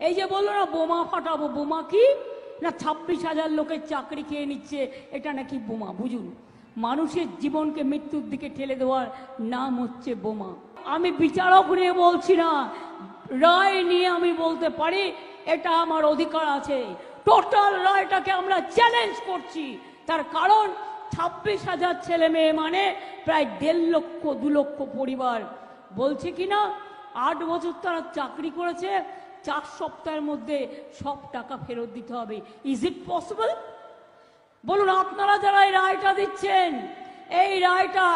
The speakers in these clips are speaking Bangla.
এই যে বলল না, বোমা ফাটাবো, বোমা কি? না, ছাব্বিশ হাজার লোকের চাকরি খেয়ে নিচ্ছে, এটা নাকি বোমা, বুঝুন। মানুষের জীবনকে মৃত্যুর দিকে ঠেলে দেওয়ার নাম হচ্ছে বোমা। আমি বিচারক নিয়ে বলছি না, রায় নিয়ে আমি বলতে পারি, এটা আমার অধিকার আছে। টোটাল রায়টাকে আমরা চ্যালেঞ্জ করছি। তার কারণ, ছাব্বিশ হাজার ছেলে মেয়ে মানে প্রায় দেড় লক্ষ, দু লক্ষ পরিবার। বলছে কি না আট বছর তারা চাকরি করেছে চার সপ্তাহের মধ্যে সব টাকা ফেরত দিতে হবে। ইজ ইট পসিবল বলুন, আপনারা যারা এই রায়টা দিচ্ছেন, এই রায়টা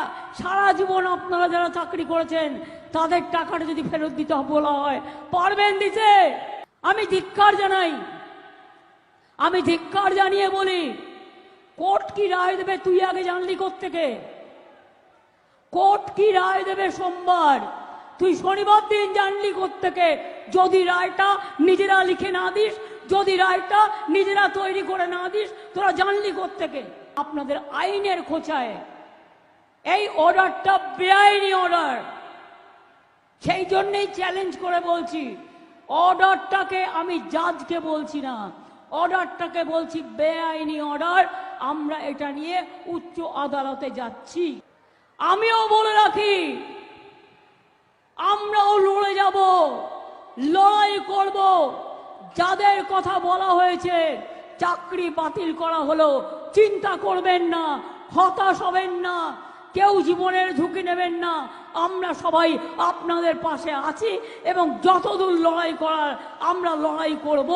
সারা জীবন আপনারা যারা চাকরি করেছেন, তাদের টাকাটা যদি ফেরত দিতে বলা হয়, পারবেন দিতে? আমি ধিক্কার জানাই। আমি ধিক্কার জানিয়ে বলি, কোর্ট কি রায় দেবে তুই আগে জানলি থেকে কোর্ট কি রায় দেবে সোমবার? তুই শনিবার দিন জানলি থেকে যদি রায়টা নিজেরা লিখে না দিস, যদি রায়টা নিজেরা তৈরি করে না দিস, তোরা জানলি থেকে আপনাদের আইনের খোঁচায়। এই অর্ডারটা বেআইনি অর্ডার। সেই জন্যেই চ্যালেঞ্জ করে বলছি, অর্ডারটাকে আমি জাজকে বলছি না। অর্ডারটাকে বলছি বেআইনি অর্ডার। আমরা এটা নিয়ে উচ্চ আদালতে যাচ্ছি। আমিও বলে রাখি আমরাও লড়ে যাব, লড়াই করব। যাদের কথা বলা হয়েছে, চাকরি বাতিল করা হলো, চিন্তা করবেন না, হতাশ হবেন না, কেউ জীবনের ঝুঁকি নেবেন না। আমরা সবাই আপনাদের পাশে আছি এবং যতদূর লড়াই করার আমরা লড়াই করব।